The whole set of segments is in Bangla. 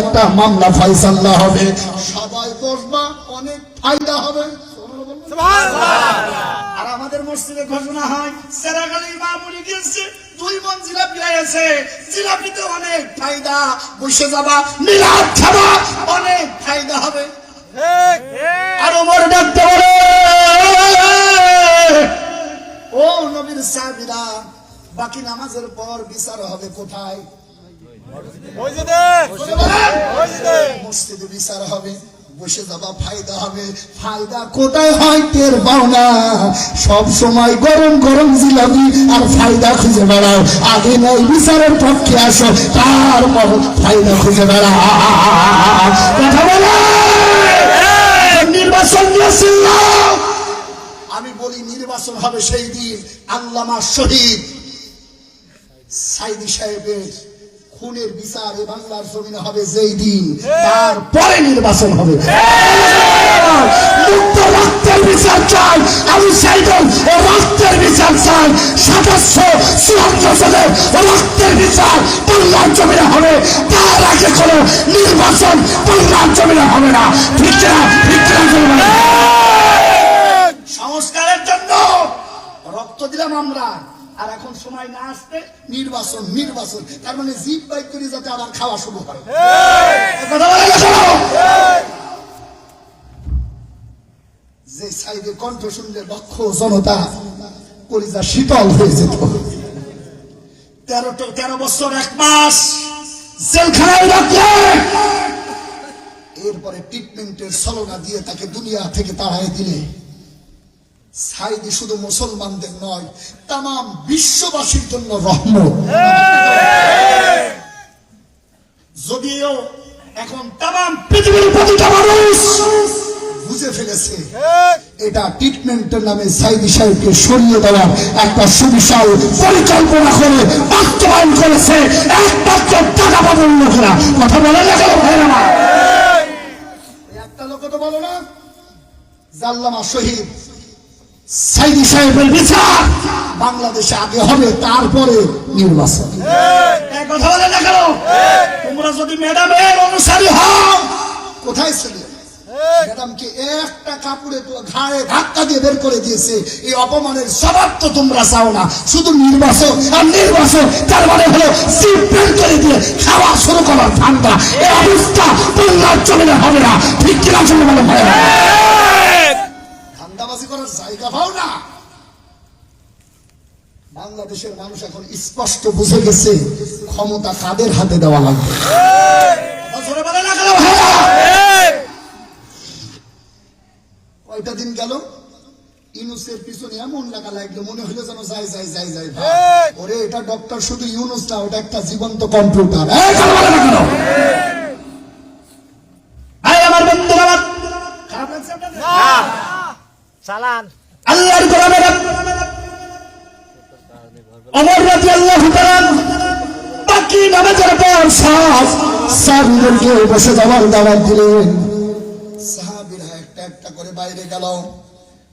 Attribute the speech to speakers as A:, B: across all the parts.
A: একটা মামলা ফাইসাল্লা হবে। সবাই বসবা অনেক ফায়দা হবে।
B: আর আমাদের মসজিদে ঘোষণা হয় দিয়েছে দুই মন জিলাপি আছে জিলাপিতে অনেক ফায়দা। বসে যাবা মিলাদ খাবা অনেক ফায়দা হবে। আর ওমর ডাকতে ও নবীর সাহাবীরা বাকি নামাজের পর বিচার হবে কোথায়? মসজিদে বিচার হবে বসে যাবা ফায়দা হবে। ফায়দা কোথায় হয় টের পাও না। সব সময় গরম গরম জিলাপি আর ফায়দা খুঁজে বেড়াও। আগে নয় বিচারের পক্ষে আসো তারপর ফায়দা খুঁজে বেড়াও। কথা বলো। নির্বাচন আমি বলি নির্বাচন হবে সেই দিন। আল্লামা শহীদ সাইদি সাহেবের খুনের বিচার এ বাংলার জমিনে হবে যেই দিন তারপরে নির্বাচন হবে। মুক্ত রক্তের বিচার চাই আমি সাইদুল ও রক্তের বিচার চাই। সদস্য চুয়ান্ন জনের রক্তের বিচার বাংলার জমিনে হবে। তার আগে কোনো নির্বাচন বাংলার জমিনে হবে না। ঠিক না ঠিক না সংস্কারের জন্য রক্ত দিলাম আমরা। আর এখন সময় না আসতে নির্বাচন নির্বাচন। তার মানে জিপ বাইক করে যাতে আবার খাওয়া শুরু হয়। গেছো? যে সাইডে কণ্ঠ শুনলে লক্ষ জনতা কলিজা শীতল হয়ে যেত। তেরো তেরো বছর এক মাস জেলখানায় রাখলে! এরপরে ট্রিটমেন্টের সলনা দিয়ে তাকে দুনিয়া থেকে তাড়াই দিলে। সাইদি শুধু মুসলমানদের নয় তাম বিশ্ববাসীর জন্য রহমত। যদিও এখন তাম পৃথিবীর বুঝে ফেলেছে, এটা ট্রিটমেন্টের নামে সাইদি সাহেবকে সরিয়ে দেওয়ার একটা সুবিশাল পরিকল্পনা করে বাস্তবায়ন করেছে টাকা পাবেন লোকেরা। কথা বলে একটা লোক তো বলো না, জাল্লামা শহীদ। সাইদি সাহেবের বিচার। বাংলাদেশে আগে হবে তারপরে নির্বাচন। কথা বলে না তোমরা যদি ম্যাডামের অনুসারী হও। কোথায় ছিলে? ম্যাডামকে একটা কাপড়ে ঘাড়ে ধাক্কা দিয়ে বের করে দিয়েছে। এই অপমানের স্বভাব তো তোমরা চাও না। শুধু নির্বাচন আর নির্বাচন তার মানে হলো বের করে দিয়ে খাওয়া শুরু করার ঠান্ডা এই অবস্থা বাংলার জমিনে হবে না। ঠিক কিনা জন্য বলে ভাই ধান্দাবাজি করার জায়গা পাও না। বাংলাদেশের মানুষ এখন স্পষ্ট বুঝে গেছে ক্ষমতা কাদের হাতে দেওয়া লাগবে? কয়টা দিন গেল? ইউনুসের পিছনে এমন লাগা লাগল, মনে হলো যেন যাই যাই যাই যাই ওরে, এটা ডক্টর শুধু ইউনুস না ওটা একটা জীবন্ত কম্পিউটার। আমার বন্ধুরা, আমার?
C: চালান
B: আল্লাহর গোলামেরা অমর রাজি আল্লাহ বাকি নামাজের পর সব সাহাবিদেরকে বসে যাওয়ার দাওয়াত দিলেন। সাহাবিরা একটা একটা করে বাইরে গেল।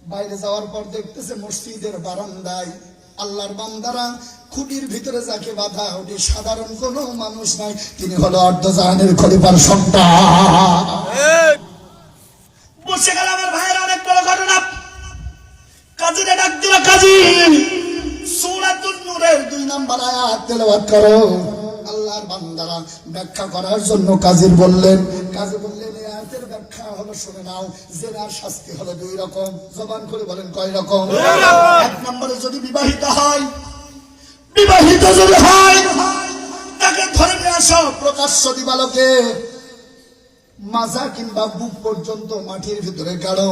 B: বাইরে যাওয়ার পর দেখতেছে মসজিদের বারান্দায় আল্লাহর বান্দারা খুঁটির ভিতরে যাকে বাধা ওটি সাধারণ কোনো মানুষ নাই তিনি হলো অর্ধ অর্ধজাহানের খলিফার সন্তান বসে গেল আমার ভাইয়ের অনেক বড় ঘটনা কাজীরে কাজী সূরাতুন নূরের দুই নাম্বার আয়াত তেলাওয়াত করো। আল্লাহর বান্দারা ব্যাখ্যা করার জন্য কাজীর বললেন কাজী বললেন এই আয়াতের ব্যাখ্যা হলো শুনে নাও জেনার শাস্তি হলো দুই রকম। জবান করে বলেন কয় রকম? এক নম্বরে যদি বিবাহিত হয় বিবাহিত যদি হয় তাকে ধরে নিয়ে আসো প্রকাশ্য দিবালোকে। মাজা কিংবা বুক পর্যন্ত মাটির ভিতরে গাড়ো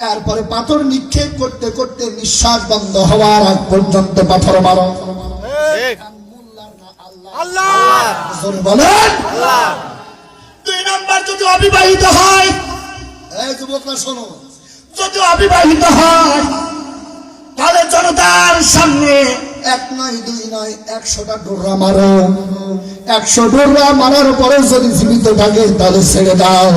B: এরপরে পাথর নিক্ষেপ করতে করতে নিঃশ্বাস বন্ধ হওয়ার আগ পর্যন্ত পাথর মারো। বলেন। দুই নাম্বার যদি অবিবাহিত হয় এই যুবকরা শোনো যদি অবিবাহিত হয় তাহলে জনতার সামনে এক নয়, দুই নয়, একশোটা ডোররা মারো। একশো ডোররা মারার পরে যদি জীবিত থাকে, তাহলে ছেড়ে দাও।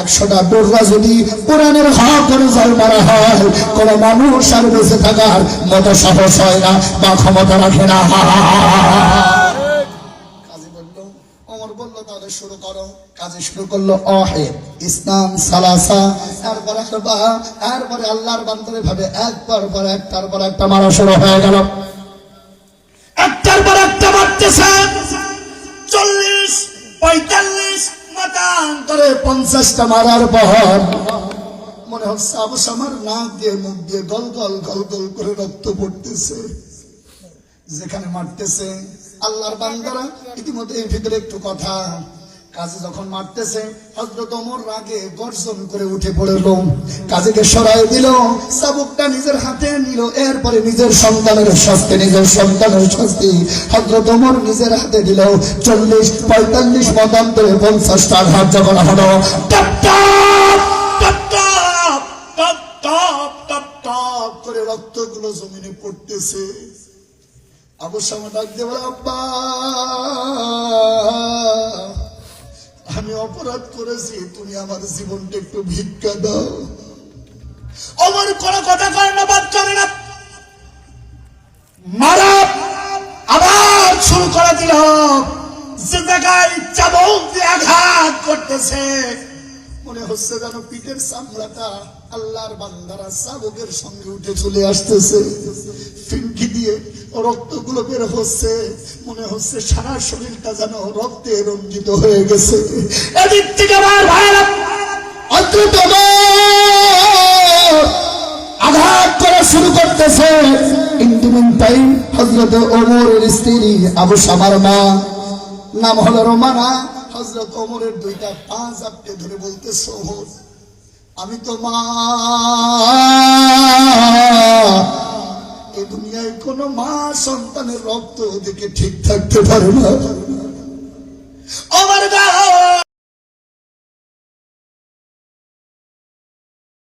B: একশোটা ডোররা যদি কোরআনের হক অনুযায়ী মারা হয়, কোন মানুষ আর বেঁচে থাকার মতো সাহস হয় না, বা ক্ষমতা রাখে না। একটার পর একটা মারা শুরু হয়ে গেল।
A: চল্লিশ পঁয়তাল্লিশ
B: মাতান্তরে পঞ্চাশটা মারার বহর। মনে হচ্ছে অবশ্য আমার নাক দিয়ে, মুখ দিয়ে গল গল গল গল করে রক্ত পড়তেছে। যেখানে মারতেছে আল্লাহর বান্দারা, ইতিমধ্যে এই ভিতরে একটু কথা। কাজে যখন মারতেছে হজরত ওমর রাগে গর্জন করে উঠে পড়ল। কাজীকে সরাই দিল, চাবুকটা নিজের হাতে নিল, এরপরে নিজের সন্তানের শাস্তি, নিজের সন্তানের শাস্তি। হজরত ওমর নিজের হাতে দিল, চল্লিশ, পঁয়তাল্লিশ মতান্তরে পঞ্চাশটার হাত যখন হলো করে রক্তগুলো জমিনে পড়তেছে। আবু সামা ডাক দেবা আব্বা! অপরাধ করেছি, তুমি আমার জীবনটা একটু ভিক্ষা দাও।
A: ওমর কোনো কথা কয় না, বাদ করে না। মারা, আবার শুরু করে দিল। চাবক দিয়ে আঘাত করতেছে,
B: মনে হচ্ছে যেন পিঠের চামড়াটা আল্লাহর বান্দারা চাবুকের সঙ্গে উঠে চলে আসতেছে। ফিনকি দিয়ে রক্তগুলো বের হচ্ছে। মনে হচ্ছে সারা শরীরটা যেন রক্তে রঞ্জিত হয়ে গেছে।
A: এদিক থেকে আমার
B: আঘাত করা শুরু করতেছে। টাইম নাম হজরত দুইটা পা চাপটে ধরে ওমর, আমি তো মা কোনো মা সন্তানের রক্ত ওদিকে ঠিক থাকতে পারে না।